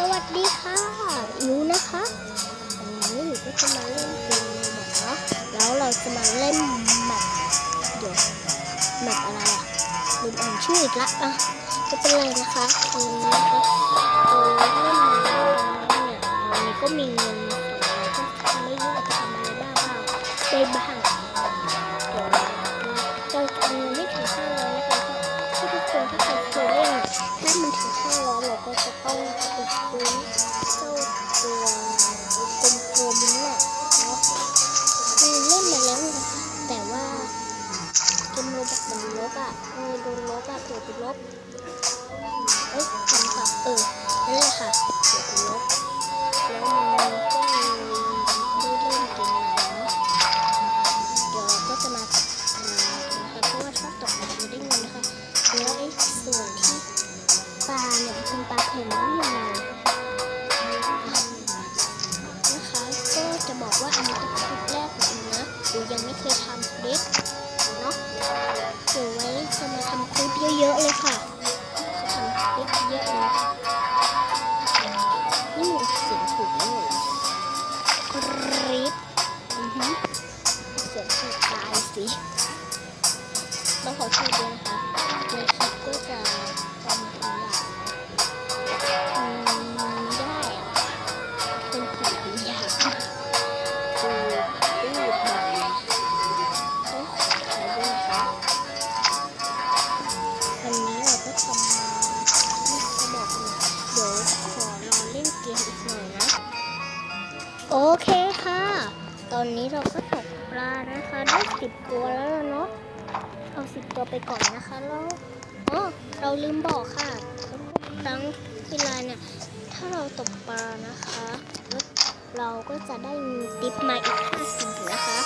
สวัสดีค่ะหนูนะคะวันนี้หนูก็จะมาเล่นเกมแบบเนาะแล้วเราจะมาเล่นแบบเดี๋ยวแบบอะไรอะลืมอ่านชื่ออีกละอะไม่เป็นไรนะคะเกมนี้นะคะเออเล่น เยอะเลยค่ะทำคลิปเยอะเลยนี่มันเสียงถูกแล้วรอคลิปอือฮึเสียงถูกตายสิ ต้องขอโทษด้วยนะคะ สิบตัวไปก่อนนะคะแล้วอ๋อเราลืมบอกค่ะครั้งเวลาเนี่ยถ้าเราตกปลานะคะแล้วเราก็จะได้มีติปมาอีกห้าสิบนะคะ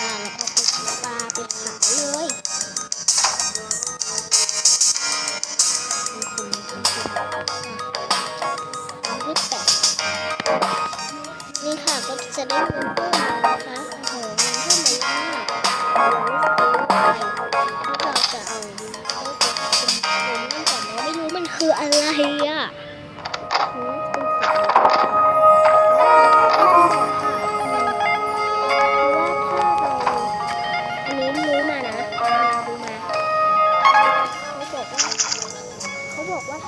อ่าแล้วก็ไปปลาไปขายเลยนี่ค่ะก็จะได้เงินเพิ่มานะคะโอ้โหเงินเพิ่มมาเยอะมาก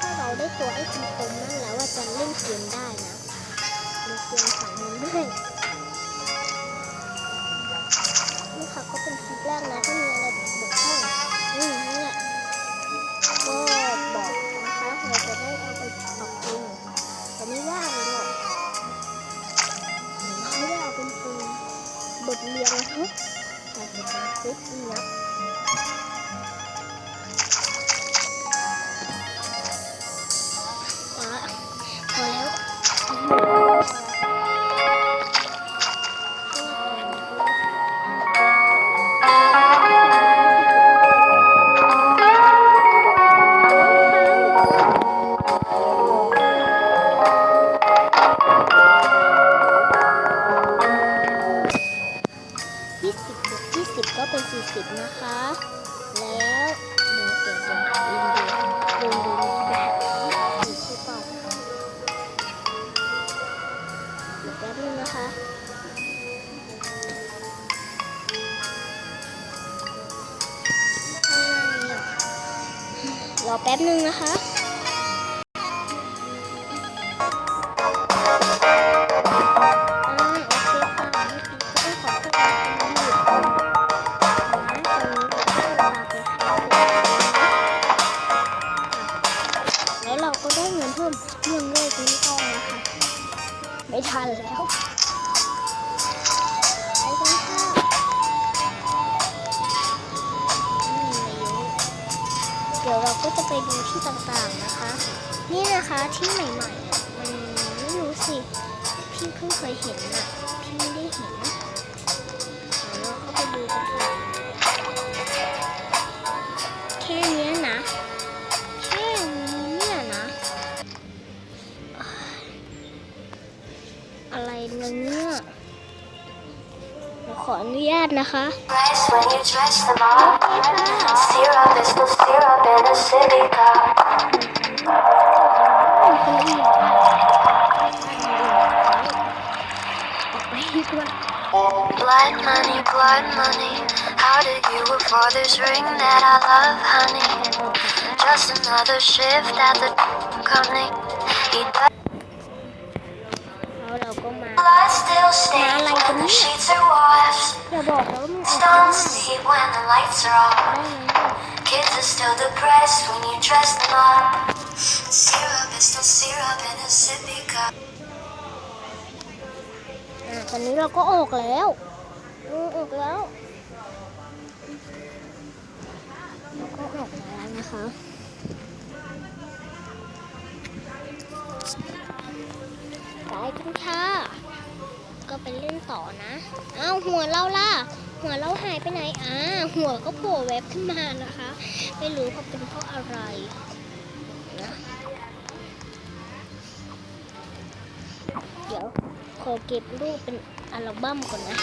าเราได้ตัวไอ้คมๆนั่นแล้วว่าจะเล่นเกมได้นะเล่นเกมขายเงินด้วยนี่ค่ะก็เป็นคลิปแรกนะถ้ามีอะไรบกพร่องอืมนี่แหละก็บอ จะเ40 นะคะ แล้วเดี๋ยวเดี๋ยวเดี๋ยวดูดูดูแบบนี้ใช่ป่ะวแป๊บนึงนะคะรอแป๊บนึงนะคะ ก็จะไปดูที่ต่างๆนะคะ นี่นะคะที่ใหม่ๆอะมันไม่รู้สิ พี่เพิ่งเคยเห็นน่ะพี่ไม่ได้เห็นเดี๋ยวเราเข้าไปดูกันค่ะแค่เนี้ยนะแค่นี้เนี่ยนะอ้ายอะไรนะเนี่ยเดี๋ยวขออนุญาตนะคะ Rice when you dress them all. Syrup is the blood money. How did you afford this ring that I love, honey? Just another shift at the company. He does แล้วเราก็มา blood still stains when the sheets are washed. อย่าบอกนะว่ามันออก Stones sleep when the lights are off. ได้ไหม Kids are still depressed when you dress them up. Syrup is still syrup in a sippy cup. อ่ะตอนนี้เราก็ออกแล้ว อืมอกแล้วก็ออกมาแล้วนะคะไปกันค่ะ ก็ไปเล่นต่อนะอ้าวหัวเราล่ะ หัวเราหายไปไหนอ่าหัวก็โผล่แวบขึ้นมานะคะ ไม่รู้ว่าเป็นเพราะอะไรนะเดี๋ยวขอเก็บรูปเป็นอัลบั้มก่อนนะ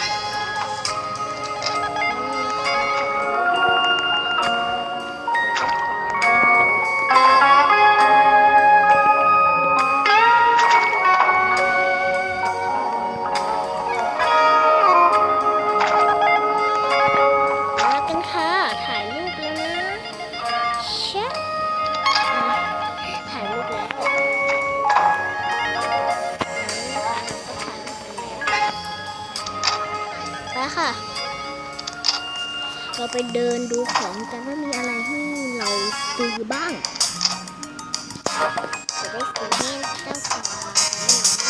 แล้วค่ะ เราไปเดินดูของกันว่ามีอะไรที่เราซื้อบ้าง จะได้ซื้อให้เจ้าสาวหน่อง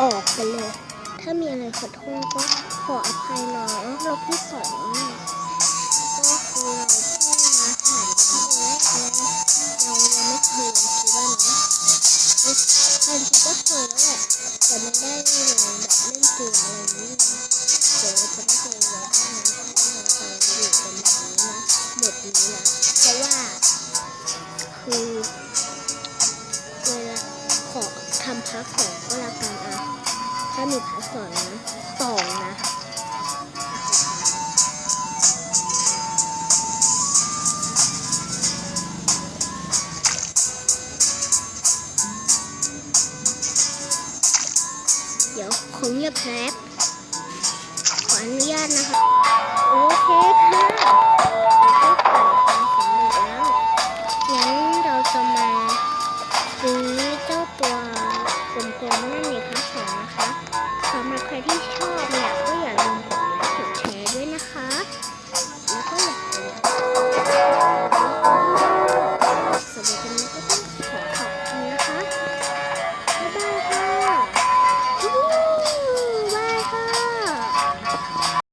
ออกไปเลย ถ้ามีอะไรขอโทษก็ขออภัยน้องเราที่สองก็คือเราเพิ่มาถ่ายที่แรกแล้วเรายังไม่เคยลงคลิปว่าน้องเอ๊ะอันจริงก็เคยแล้วแหละแต่ไม่ได้เลงแบบเล่นเกมอะไรนี้นะเดี๋ยวจะไม่เคยลงให้นะถ้าเราเคยอยู่กันแบบนี้นะบทนี้นะเพราะว่าคือเวลาขอทำพักสอง ก็แล้วกันอะ ถ้ามีพักสองนะสองนะเดี๋ยวคงเงียบแป๊บขออนุญาตนะคะ โอเคค่ะ